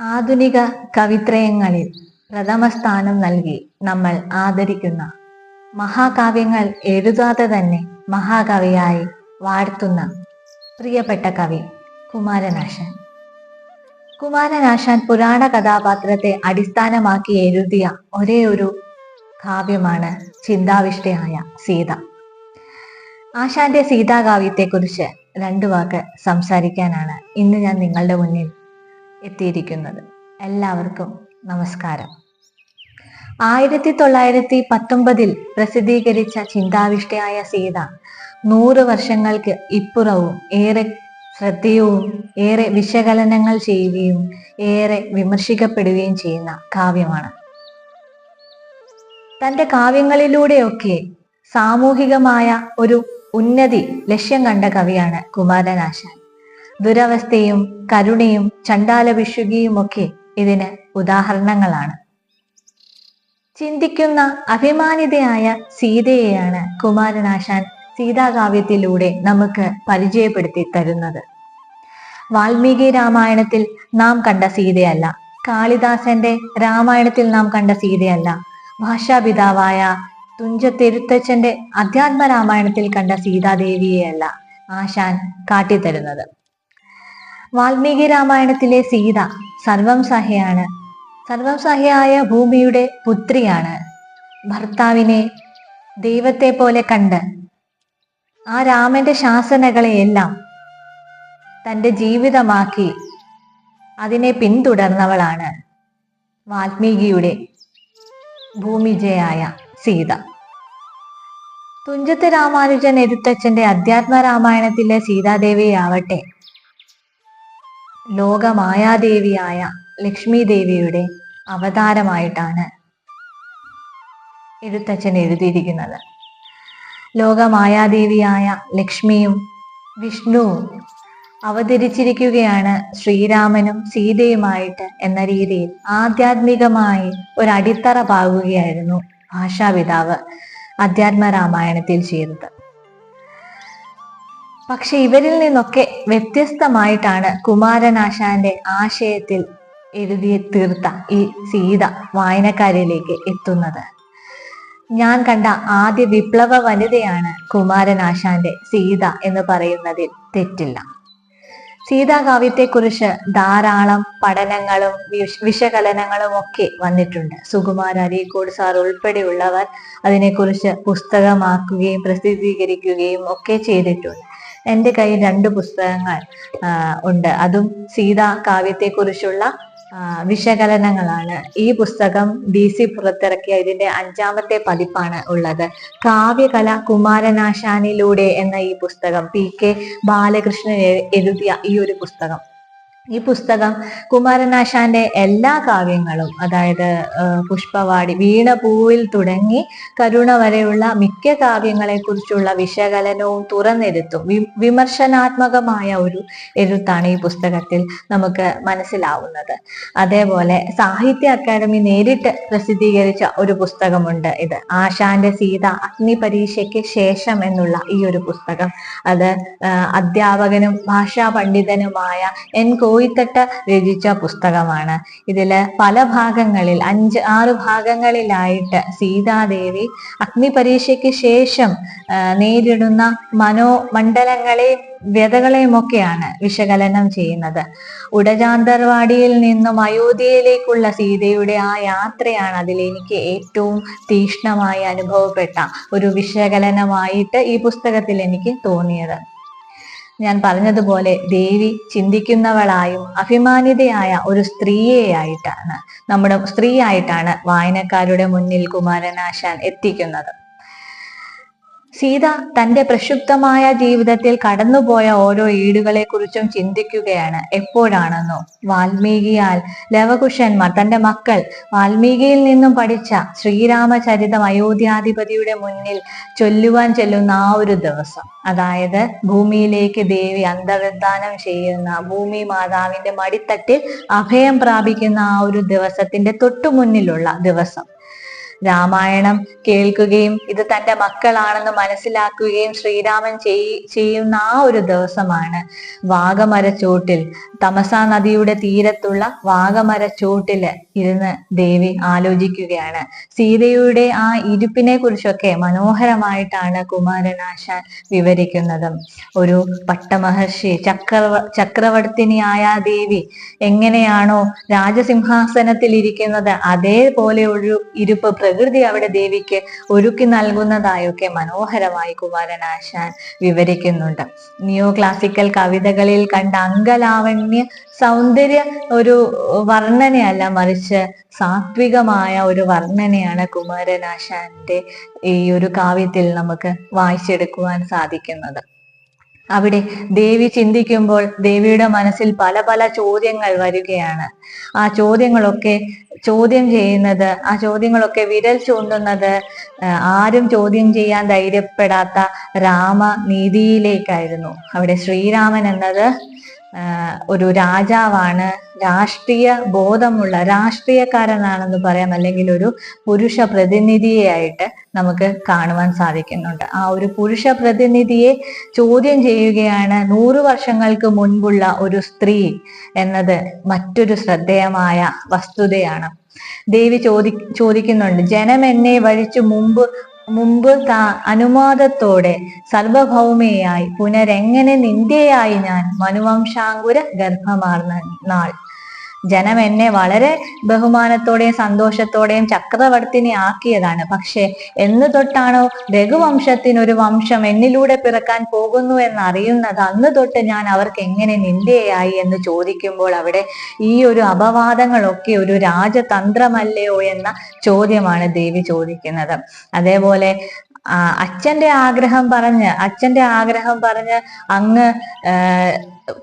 ആധുനിക കവിത്രയങ്ങളിൽ പ്രഥമ സ്ഥാനം നൽകി നമ്മൾ ആദരിക്കുന്ന മഹാകാവ്യങ്ങൾ എഴുതാതെ തന്നെ മഹാകവിയായി വാഴ്ത്തുന്ന പ്രിയപ്പെട്ട കവി കുമാരനാശാൻ. കുമാരനാശാൻ പുരാണ കഥാപാത്രത്തെ അടിസ്ഥാനമാക്കി എഴുതിയ ഒരേ ഒരു കാവ്യമാണ് ചിന്താവിഷ്ടയായ സീത. ആശാന്റെ സീതാകാവ്യത്തെക്കുറിച്ച് രണ്ടു വാക്ക് സംസാരിക്കാനാണ് ഇന്ന് ഞാൻ നിങ്ങളുടെ മുന്നിൽ എത്തിയിരിക്കുന്നത്. എല്ലാവർക്കും നമസ്കാരം. ആയിരത്തി തൊള്ളായിരത്തി പത്തൊമ്പതിൽ പ്രസിദ്ധീകരിച്ച ചിന്താവിഷ്ടയായ സീത നൂറ് വർഷങ്ങൾക്ക് ഇപ്പുറവും ഏറെ ശ്രദ്ധേയവും ഏറെ വിശകലനങ്ങൾ ചെയ്യുകയും ഏറെ വിമർശിക്കപ്പെടുകയും ചെയ്യുന്ന കാവ്യമാണ്. തന്റെ കാവ്യങ്ങളിലൂടെയൊക്കെ സാമൂഹികമായ ഒരു ഉന്നതി ലക്ഷ്യം കണ്ട കവിയാണ് കുമാരനാശാൻ. ദുരവസ്ഥയും കരുണയും ചണ്ടാല വിശുകിയും ഒക്കെ ഇതിന് ഉദാഹരണങ്ങളാണ്. ചിന്തിക്കുന്ന അഭിമാനിതയായ സീതയെയാണ് കുമാരനാശാൻ സീതാകാവ്യത്തിലൂടെ നമുക്ക് പരിചയപ്പെടുത്തി തരുന്നത്. വാൽമീകി രാമായണത്തിൽ നാം കണ്ട സീതയല്ല കാളിദാസന്റെ രാമായണത്തിൽ നാം കണ്ട സീതയല്ല ഭാഷാപിതാവായ തുഞ്ചത്തെരുത്തച്ഛന്റെ അധ്യാത്മ രാമായണത്തിൽ കണ്ട സീതാദേവിയെയല്ല ആശാൻ കാട്ടിത്തരുന്നത്. വാൽമീകി രാമായണത്തിലെ സീത സർവം സഹയാണ്. സർവം സഹയായ ഭൂമിയുടെ പുത്രിയാണ്. ഭർത്താവിനെ ദൈവത്തെ പോലെ കണ്ട് ആ രാമന്റെ ശാസനകളെയെല്ലാം തന്റെ ജീവിതമാക്കി അതിനെ പിന്തുടർന്നവളാണ് വാൽമീകിയുടെ ഭൂമിജയായ സീത. തുഞ്ചത്ത് രാമാനുജൻ എഴുത്തച്ഛന്റെ അധ്യാത്മ രാമായണത്തിലെ സീതാദേവിയാവട്ടെ ലോകമായാദേവിയായ ലക്ഷ്മി ദേവിയുടെ അവതാരമായിട്ടാണ് എഴുത്തച്ഛൻ എഴുതിയിരിക്കുന്നത്. ലോകമായാദേവിയായ ലക്ഷ്മിയും വിഷ്ണുവും അവതരിച്ചിരിക്കുകയാണ് ശ്രീരാമനും സീതയുമായിട്ട് എന്ന രീതിയിൽ ആധ്യാത്മികമായി ഒരു അടിത്തറ പാകുകയായിരുന്നു ഭാഷാപിതാവ് അധ്യാത്മ രാമായണത്തിൽ ചെയ്തത്. പക്ഷെ ഇവരിൽ നിന്നൊക്കെ വ്യത്യസ്തമായിട്ടാണ് കുമാരനാശാന്റെ ആശയത്തിൽ എഴുതി തീർത്ത ഈ സീത വായനക്കാരിലേക്ക് എത്തുന്നത്. ഞാൻ കണ്ട ആദ്യ വിപ്ലവ വനിതയാണ് കുമാരനാശാന്റെ സീത എന്ന് പറയുന്നതിൽ തെറ്റില്ല. സീതാകാവ്യത്തെക്കുറിച്ച് ധാരാളം പഠനങ്ങളും വിശ- വിശകലനങ്ങളും ഒക്കെ വന്നിട്ടുണ്ട്. സുകുമാർ അരീക്കോട് സാർ ഉൾപ്പെടെയുള്ളവർ അതിനെക്കുറിച്ച് പുസ്തകമാക്കുകയും പ്രസിദ്ധീകരിക്കുകയും ഒക്കെ ചെയ്തിട്ടുണ്ട്. എന്റെ കയ്യിൽ രണ്ട് പുസ്തകങ്ങൾ ഉണ്ട്. അതും സീതാ കാവ്യത്തെക്കുറിച്ചുള്ള വിശകലനങ്ങളാണ്. ഈ പുസ്തകം ഡി സി പുറത്തിറക്കിയ ഇതിന്റെ അഞ്ചാമത്തെ പതിപ്പാണ് ഉള്ളത്. കാവ്യകല കുമാരനാശാനിലൂടെ എന്ന ഈ പുസ്തകം പി കെ ബാലകൃഷ്ണൻ എഴുതിയ ഈ ഒരു പുസ്തകം. ഈ പുസ്തകം കുമാരനാശാന്റെ എല്ലാ കാവ്യങ്ങളും അതായത് പുഷ്പവാടി വീണ പൂവിൽ തുടങ്ങി കരുണ വരെയുള്ള മിക്ക കാവ്യങ്ങളെ കുറിച്ചുള്ള വിശകലനവും തുറന്നെരുത്തും വി- വിമർശനാത്മകമായ ഒരു എഴുത്താണ് ഈ പുസ്തകത്തിൽ നമുക്ക് മനസ്സിലാവുന്നത്. അതേപോലെ സാഹിത്യ അക്കാദമി നേരിട്ട് പ്രസിദ്ധീകരിച്ച ഒരു പുസ്തകമുണ്ട് ഇത്. ആശാന്റെ സീത അഗ്നി പരീക്ഷയ്ക്ക് ശേഷം എന്നുള്ള ഈ ഒരു പുസ്തകം. അത് അധ്യാപകനും ഭാഷാ പണ്ഡിതനുമായ എൻ കോയിത്തട്ട രചിച്ച പുസ്തകമാണ്. ഇതിൽ പല ഭാഗങ്ങളിൽ അഞ്ച് ആറ് ഭാഗങ്ങളിലായിട്ട് സീതാദേവി അഗ്നി പരീക്ഷയ്ക്ക് ശേഷം നേരിടുന്ന മനോമണ്ഡലങ്ങളെയും വ്യതകളെയും ഒക്കെയാണ് വിശകലനം ചെയ്യുന്നത്. ഉടജാന്തർവാടിയിൽ നിന്നും അയോധ്യയിലേക്കുള്ള സീതയുടെ ആ യാത്രയാണ് അതിൽ എനിക്ക് ഏറ്റവും തീക്ഷ്ണമായി അനുഭവപ്പെട്ട ഒരു വിശകലനമായിട്ട് ഈ പുസ്തകത്തിൽ എനിക്ക് തോന്നിയത്. ഞാൻ പറഞ്ഞതുപോലെ ദേവി ചിന്തിക്കുന്നവളായും അഭിമാനിതയായ ഒരു സ്ത്രീയെയായിട്ടാണ് നമ്മുടെ സ്ത്രീയായിട്ടാണ് വായനക്കാരുടെ മുന്നിൽ കുമാരനാശാൻ എത്തിക്കുന്നത്. സീത തന്റെ പ്രക്ഷുബ്ധമായ ജീവിതത്തിൽ കടന്നുപോയ ഓരോ ഈടുകളെ കുറിച്ചും ചിന്തിക്കുകയാണ് എപ്പോഴാണെന്നോ. വാൽമീകിയാൽ ലവകുശന്മാർ തന്റെ മക്കൾ വാൽമീകിയിൽ നിന്നും പഠിച്ച ശ്രീരാമചരിതം അയോധ്യാധിപതിയുടെ മുന്നിൽ ചൊല്ലുവാൻ ചെല്ലുന്ന ആ ഒരു ദിവസം. അതായത് ഭൂമിയിലേക്ക് ദേവി അന്തർദാനം ചെയ്യുന്ന ഭൂമി മാതാവിന്റെ മടിത്തട്ടിൽ അഭയം പ്രാപിക്കുന്ന ആ ഒരു ദിവസത്തിന്റെ തൊട്ടു മുന്നിലുള്ള ദിവസം. രാമായണം കേൾക്കുകയും ഇത് തന്റെ മക്കളാണെന്ന് മനസ്സിലാക്കുകയും ശ്രീരാമൻ ചെയ് ചെയ്യുന്ന ആ ഒരു ദിവസമാണ് വാഗമരച്ചോട്ടിൽ. തമസാ നദിയുടെ തീരത്തുള്ള വാഗമരച്ചോട്ടിൽ ഇരുന്ന് ദേവി ആലോചിക്കുകയാണ്. സീതയുടെ ആ ഇരിപ്പിനെ കുറിച്ചൊക്കെ മനോഹരമായിട്ടാണ് കുമാരനാശാൻ വിവരിക്കുന്നത്. ഒരു പട്ടമഹർഷി ചക്രവ ചക്രവർത്തിനിയായ ദേവി എങ്ങനെയാണോ രാജസിംഹാസനത്തിൽ ഇരിക്കുന്നത് അതേപോലെ ഒരു ഇരുപ്പ് പ്രകൃതി അവിടെ ദേവിക്ക് ഒരുക്കി നൽകുന്നതായൊക്കെ മനോഹരമായി കുമാരനാശാൻ വിവരിക്കുന്നുണ്ട്. നിയോ ക്ലാസിക്കൽ കവിതകളിൽ കണ്ട അങ്കലാവണ്യ സൗന്ദര്യ ഒരു വർണനയല്ല മറിച്ച് സാത്വികമായ ഒരു വർണനയാണ് കുമാരനാശാന്റെ ഈ ഒരു കാവ്യത്തിൽ നമുക്ക് വായിച്ചെടുക്കുവാൻ സാധിക്കുന്നത്. അവിടെ ദേവി ചിന്തിക്കുമ്പോൾ ദേവിയുടെ മനസ്സിൽ പല പല ചോദ്യങ്ങൾ വരികയാണ്. ആ ചോദ്യങ്ങളൊക്കെ ചോദ്യം ചെയ്യുന്നത് ആ ചോദ്യങ്ങളൊക്കെ വിരൽ ചൂണ്ടുന്നത് ആരും ചോദ്യം ചെയ്യാൻ ധൈര്യപ്പെടാത്ത രാമനീതിയിലേക്കായിരുന്നു. അവിടെ ശ്രീരാമൻ എന്നത് ഒരു രാജാവാണ് രാഷ്ട്രീയ ബോധമുള്ള രാഷ്ട്രീയക്കാരനാണെന്ന് പറയാം. അല്ലെങ്കിൽ ഒരു പുരുഷ പ്രതിനിധിയായിട്ട് നമുക്ക് കാണുവാൻ സാധിക്കുന്നുണ്ട്. ആ ഒരു പുരുഷ പ്രതിനിധിയെ ചോദ്യം ചെയ്യുകയാണ് നൂറു വർഷങ്ങൾക്ക് മുൻപുള്ള ഒരു സ്ത്രീ എന്നത് മറ്റൊരു ശ്രദ്ധേയമായ വസ്തുതയാണ്. ദേവി ചോദി ചോദിക്കുന്നുണ്ട് ജനം എന്നെ വഴിച്ചു മുമ്പ് മുമ്പ് താ അനുവാദത്തോടെ സർവഭൗമയായി പുനരെങ്ങനെ നിന്ദയായി ഞാൻ മനുവംശാങ്കുര ഗർഭമാർന്ന നാൾ. ജനം എന്നെ വളരെ ബഹുമാനത്തോടെയും സന്തോഷത്തോടെയും ചക്രവർത്തിനെ ആക്കിയതാണ്. പക്ഷെ എന്ന് തൊട്ടാണോ രഘുവംശത്തിനൊരു വംശം എന്നിലൂടെ പിറക്കാൻ പോകുന്നു എന്നറിയുന്നത് അന്ന് തൊട്ട് ഞാൻ അവർക്ക് എങ്ങനെ നിന്ദയായി എന്ന് ചോദിക്കുമ്പോൾ അവിടെ ഈ ഒരു അപവാദങ്ങളൊക്കെ ഒരു രാജതന്ത്രമല്ലയോ എന്ന ചോദ്യമാണ് ദേവി ചോദിക്കുന്നത്. അതേപോലെ അച്ഛന്റെ ആഗ്രഹം പറഞ്ഞ് അച്ഛന്റെ ആഗ്രഹം പറഞ്ഞ് അങ്ങ്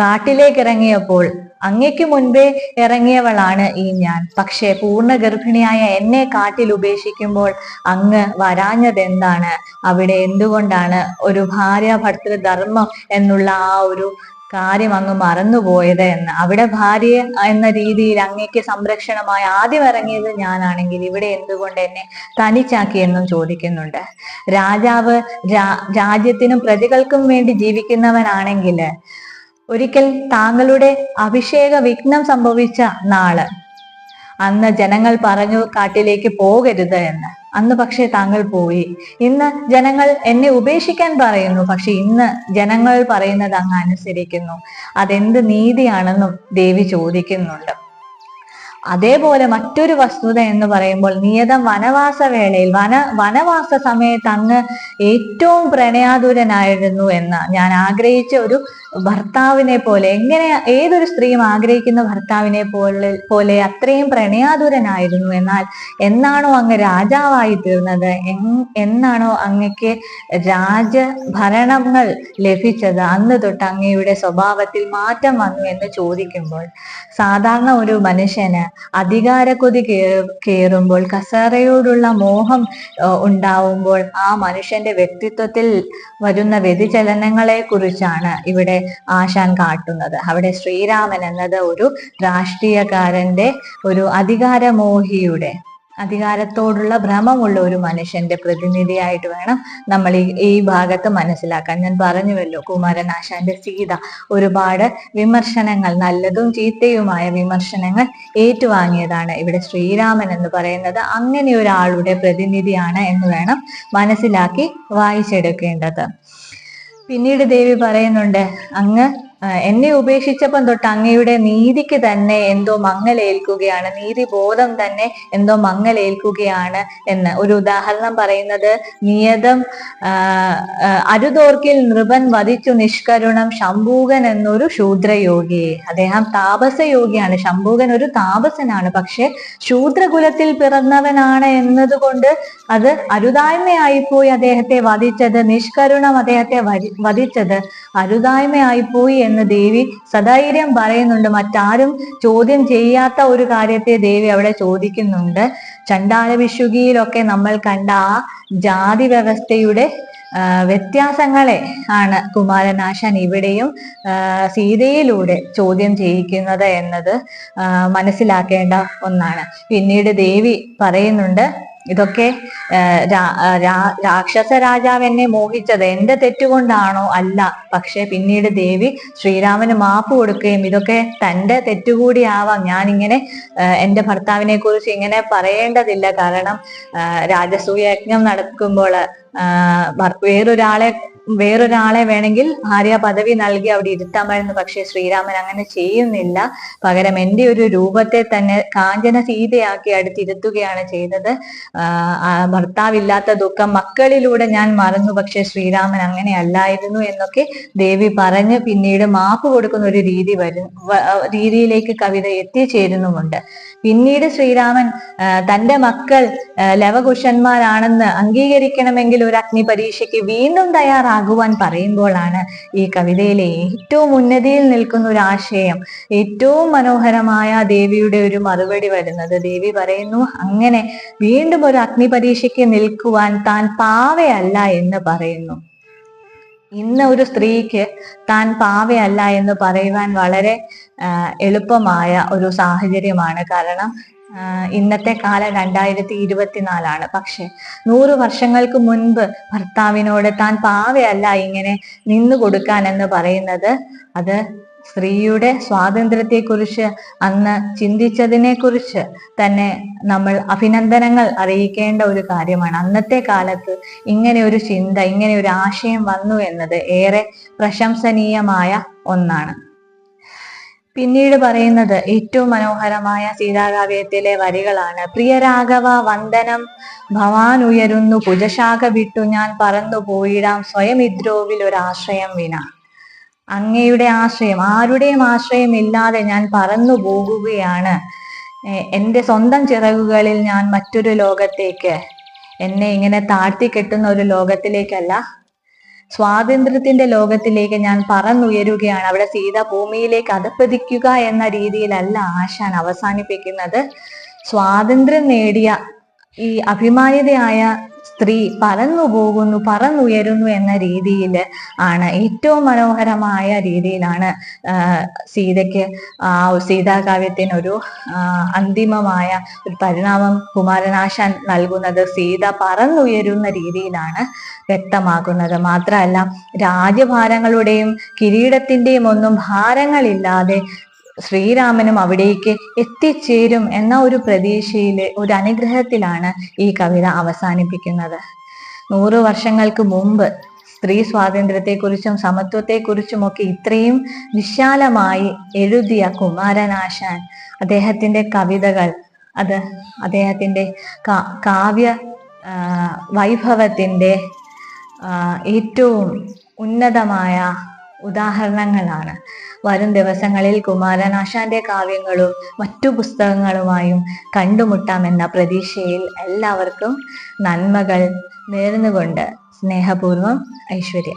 കാട്ടിലേക്ക് ഇറങ്ങിയപ്പോൾ അങ്ങയ്ക്ക് മുൻപേ ഇറങ്ങിയവളാണ് ഈ ഞാൻ. പക്ഷേ പൂർണ ഗർഭിണിയായ എന്നെ കാട്ടിൽ ഉപേക്ഷിക്കുമ്പോൾ അങ്ങ് വരാഞ്ഞതെന്താണ്? അവിടെ എന്തുകൊണ്ടാണ് ഒരു ഭാര്യ ഭർത്തൃധർമ്മം എന്നുള്ള ആ ഒരു കാര്യം അങ്ങ് മറന്നുപോയത് എന്ന്? അവിടെ ഭാര്യ എന്ന രീതിയിൽ അങ്ങേക്ക് സംരക്ഷണമായി ആദ്യം ഇറങ്ങിയത് ഞാനാണെങ്കിൽ ഇവിടെ എന്തുകൊണ്ട് എന്നെ തനിച്ചാക്കി എന്നും ചോദിക്കുന്നുണ്ട്. രാജാവ് രാജ്യത്തിനും പ്രജകൾക്കും വേണ്ടി ജീവിക്കുന്നവനാണെങ്കിൽ ഒരിക്കൽ താങ്കളുടെ അഭിഷേക വിഘ്നം സംഭവിച്ച നാൾ. അന്ന് ജനങ്ങൾ പറഞ്ഞു കാട്ടിലേക്ക് പോകരുത് എന്ന്. അന്ന് പക്ഷേ താങ്കൾ പോയി. ഇന്ന് ജനങ്ങൾ എന്നെ ഉപേക്ഷിക്കാൻ പറയുന്നു. പക്ഷെ ഇന്ന് ജനങ്ങൾ പറയുന്നത് അങ്ങ് അനുസരിക്കുന്നു. അതെന്ത് നീതിയാണെന്നും ദേവി ചോദിക്കുന്നുണ്ട്. അതേപോലെ മറ്റൊരു വസ്തുത എന്ന് പറയുമ്പോൾ നിയതം വനവാസ വേളയിൽ വന വനവാസ സമയത്ത് അങ്ങ് ഏറ്റവും പ്രണയാതുരനായിരുന്നു എന്ന് ഞാൻ ആഗ്രഹിച്ച ഒരു ഭർത്താവിനെ പോലെ എങ്ങനെ ഏതൊരു സ്ത്രീയും ആഗ്രഹിക്കുന്ന ഭർത്താവിനെ പോലെ പോലെ അത്രയും പ്രണയാതുരനായിരുന്നു. എന്നാൽ എന്നാണോ അങ്ങ് രാജാവായി തീർന്നത്? എന്നാണോ അങ്ങക്ക് രാജഭരണങ്ങൾ ലഭിച്ചത്? അന്ന് തൊട്ട് അങ്ങയുടെ സ്വഭാവത്തിൽ മാറ്റം വന്നു എന്ന് ചോദിക്കുമ്പോൾ സാധാരണ ഒരു മനുഷ്യന് അധികാരക്കൊതി കേ- കേറുമ്പോൾ കസേരയോടുള്ള മോഹം ഉണ്ടാവുമ്പോൾ ആ മനുഷ്യന്റെ വ്യക്തിത്വത്തിൽ വരുന്ന വ്യതിചലനങ്ങളെ കുറിച്ചാണ് ഇവിടെ ആശാൻ കാട്ടുന്നത്. അവിടെ ശ്രീരാമൻ എന്നത് ഒരു രാഷ്ട്രീയക്കാരന്റെ ഒരു അധികാരമോഹിയുടെ അധികാരത്തോടുള്ള ഭ്രമമുള്ള ഒരു മനുഷ്യന്റെ പ്രതിനിധിയായിട്ട് വേണം നമ്മൾ ഈ ഈ ഭാഗത്ത് മനസ്സിലാക്കാൻ. ഞാൻ പറഞ്ഞുവല്ലോ കുമാരനാശാന്റെ സീത. ഒരുപാട് വിമർശനങ്ങൾ നല്ലതും ചീത്തയുമായ വിമർശനങ്ങൾ ഏറ്റുവാങ്ങിയതാണ് ഇവിടെ ശ്രീരാമൻ എന്ന് പറയുന്നത്. അങ്ങനെ ഒരാളുടെ പ്രതിനിധിയാണ് എന്ന് വേണം മനസ്സിലാക്കി വായിച്ചെടുക്കേണ്ടത്. പിന്നീട് ദേവി പറയുന്നുണ്ട് അങ്ങ് എന്നെ ഉപേക്ഷിച്ചപ്പം തൊട്ട് അങ്ങയുടെ നീതിക്ക് തന്നെ എന്തോ മങ്ങലേൽക്കുകയാണ് നീതി ബോധം തന്നെ എന്തോ മങ്ങലേൽക്കുകയാണ് എന്ന്. ഒരു ഉദാഹരണം പറയുന്നത് നിയതം അരുതോർക്കിൽ നൃപൻ വധിച്ചു നിഷ്കരുണം ശംഭൂകൻ എന്നൊരു ശൂദ്രയോഗിയെ അദ്ദേഹം താപസയോഗിയാണ് ശംഭൂകൻ ഒരു താപസനാണ് പക്ഷെ ശൂദ്രകുലത്തിൽ പിറന്നവനാണ് എന്നതുകൊണ്ട് അത് അരുതായ്മയായിപ്പോയി അദ്ദേഹത്തെ വധിച്ചത് നിഷ്കരുണം അദ്ദേഹത്തെ വധിച്ചത്. അരുതായ്മയായിപ്പോയി എന്ന് ദേവി സധൈര്യം പറയുന്നുണ്ട്. മറ്റാരും ചോദ്യം ചെയ്യാത്ത ഒരു കാര്യത്തെ ദേവി അവിടെ ചോദിക്കുന്നുണ്ട്. ചണ്ടാല വിശുകിയിലൊക്കെ നമ്മൾ കണ്ട ആ ജാതി വ്യവസ്ഥയുടെ വ്യത്യാസങ്ങളെ ആണ് കുമാരനാശാൻ ഇവിടെയും സീതയിലൂടെ ചോദ്യം ചെയ്യിക്കുന്നത് എന്നത് മനസ്സിലാക്കേണ്ട ഒന്നാണ്. പിന്നീട് ദേവി പറയുന്നുണ്ട് ഇതൊക്കെ രാക്ഷസ രാജാവ് എന്നെ മോഹിച്ചത്. എന്റെ തെറ്റുകൊണ്ടാണോ? അല്ല. പക്ഷെ പിന്നീട് ദേവി ശ്രീരാമന് മാപ്പ് കൊടുക്കുകയും ഇതൊക്കെ തന്റെ തെറ്റുകൂടിയാവാം. ഞാൻ ഇങ്ങനെ എന്റെ ഭർത്താവിനെ കുറിച്ച് ഇങ്ങനെ പറയേണ്ടതില്ല. കാരണം രാജസൂയ യജ്ഞം നടക്കുമ്പോൾ വേറൊരാളെ വേറൊരാളെ വേണമെങ്കിൽ ഭാര്യ പദവി നൽകി അവിടെ ഇരുത്താമായിരുന്നു പക്ഷേ ശ്രീരാമൻ അങ്ങനെ ചെയ്യുന്നില്ല. പകരം എന്റെ ഒരു രൂപത്തെ തന്നെ കാഞ്ചന സീതയാക്കി അടുത്തിരുത്തുകയാണ് ചെയ്തത്. ഭർത്താവില്ലാത്ത ദുഃഖം മക്കളിലൂടെ ഞാൻ മറന്നു. പക്ഷെ ശ്രീരാമൻ അങ്ങനെ അല്ലായിരുന്നു എന്നൊക്കെ ദേവി പറഞ്ഞ് പിന്നീട് മാപ്പ് കൊടുക്കുന്ന ഒരു രീതി വരും രീതിയിലേക്ക് കവിത എത്തിച്ചേരുന്നുമുണ്ട്. പിന്നീട് ശ്രീരാമൻ തന്റെ മക്കൾ ലവകുശന്മാരാണെന്ന് അംഗീകരിക്കണമെങ്കിൽ ഒരു അഗ്നി പരീക്ഷയ്ക്ക് വീണ്ടും തയ്യാറാകുവാൻ പറയുമ്പോഴാണ് ഈ കവിതയിലെ ഏറ്റവും ഉന്നതിയിൽ നിൽക്കുന്ന ഒരു ആശയം. ഏറ്റവും മനോഹരമായ ദേവിയുടെ ഒരു മറുപടി വരുന്നത്. ദേവി പറയുന്നു അങ്ങനെ വീണ്ടും ഒരു അഗ്നി പരീക്ഷയ്ക്ക് നിൽക്കുവാൻ താൻ പാവയല്ല എന്ന് പറയുന്നു. ഇന്ന് ഒരു സ്ത്രീക്ക് താൻ പാവയല്ല എന്ന് പറയുവാൻ വളരെ എളുപ്പമായ ഒരു സാഹചര്യമാണ്. കാരണം ഇന്നത്തെ കാലം രണ്ടായിരത്തി ഇരുപത്തിനാലാണ് പക്ഷെ നൂറു വർഷങ്ങൾക്ക് മുൻപ് ഭർത്താവിനോട് താൻ പാവയല്ല ഇങ്ങനെ നിന്നു കൊടുക്കാൻ എന്ന് പറയുന്നത് അത് സ്ത്രീയുടെ സ്വാതന്ത്ര്യത്തെക്കുറിച്ച് അന്ന് ചിന്തിച്ചതിനെ കുറിച്ച് തന്നെ നമ്മൾ അഭിനന്ദനങ്ങൾ അറിയിക്കേണ്ട ഒരു കാര്യമാണ്. അന്നത്തെ കാലത്ത് ഇങ്ങനെ ഒരു ചിന്ത ഇങ്ങനെ ഒരു ആശയം വന്നു എന്നത് ഏറെ പ്രശംസനീയമായ ഒന്നാണ്. പിന്നീട് പറയുന്നത് ഏറ്റവും മനോഹരമായ സീതാകാവ്യത്തിലെ വരികളാണ്. പ്രിയരാഘവ വന്ദനം ഭവാൻ ഉയരുന്നു കുജശാഖ വിട്ടു ഞാൻ പറന്നു പോയിടാം സ്വയം ഇദ്രോവിൽ ഒരു ആശ്രയം വിന. അങ്ങയുടെ ആശ്രയം ആരുടെയും ആശ്രയം ഇല്ലാതെ ഞാൻ പറന്നു പോകുകയാണ്. എന്റെ സ്വന്തം ചിറകുകളിൽ ഞാൻ മറ്റൊരു ലോകത്തേക്ക് എന്നെ ഇങ്ങനെ താഴ്ത്തി കെട്ടുന്ന ഒരു ലോകത്തിലേക്കല്ല സ്വാതന്ത്ര്യത്തിന്റെ ലോകത്തിലേക്ക് ഞാൻ പറന്നുയരുകയാണ്. അവിടെ സീത ഭൂമിയിലേക്ക് അധപ്പതിക്കുക എന്ന രീതിയിലല്ല ആശാൻ അവസാനിപ്പിക്കുന്നത്. സ്വാതന്ത്ര്യം നേടിയ ഈ അഭിമാനിതയായ സ്ത്രീ പറന്നു പോകുന്നു പറന്നുയരുന്നു എന്ന രീതിയിൽ ആണ് ഏറ്റവും മനോഹരമായ രീതിയിലാണ് സീതയ്ക്ക് ആ സീതാകാവ്യത്തിനൊരു അന്തിമമായ ഒരു പരിണാമം കുമാരനാശാൻ നൽകുന്നത് സീത പറന്നുയരുന്ന രീതിയിലാണ് വ്യക്തമാക്കുന്നത് മാത്രമല്ല രാജ്യഭാരങ്ങളുടെയും കിരീടത്തിന്റെയും ഒന്നും ഭാരങ്ങളില്ലാതെ ശ്രീരാമനും അവിടേക്ക് എത്തിച്ചേരും എന്ന ഒരു പ്രതീക്ഷയിലെ ഒരു അനുഗ്രഹത്തിലാണ് ഈ കവിത അവസാനിപ്പിക്കുന്നത്. നൂറ് വർഷങ്ങൾക്ക് മുമ്പ് സ്ത്രീ സ്വാതന്ത്ര്യത്തെക്കുറിച്ചും സമത്വത്തെക്കുറിച്ചും ഒക്കെ ഇത്രയും വിശാലമായി എഴുതിയ കുമാരനാശാൻ അദ്ദേഹത്തിന്റെ കവിതകൾ അത് അദ്ദേഹത്തിന്റെ കാവ്യ വൈഭവത്തിന്റെ ഏറ്റവും ഉന്നതമായ ഉദാഹരണങ്ങളാണ്. വരും ദിവസങ്ങളിൽ കുമാരനാശാന്റെ കാവ്യങ്ങളും മറ്റു പുസ്തകങ്ങളുമായും കണ്ടുമുട്ടാമെന്ന പ്രതീക്ഷയിൽ എല്ലാവർക്കും നന്മകൾ നേർന്നുകൊണ്ട് സ്നേഹപൂർവം ഐശ്വര്യ.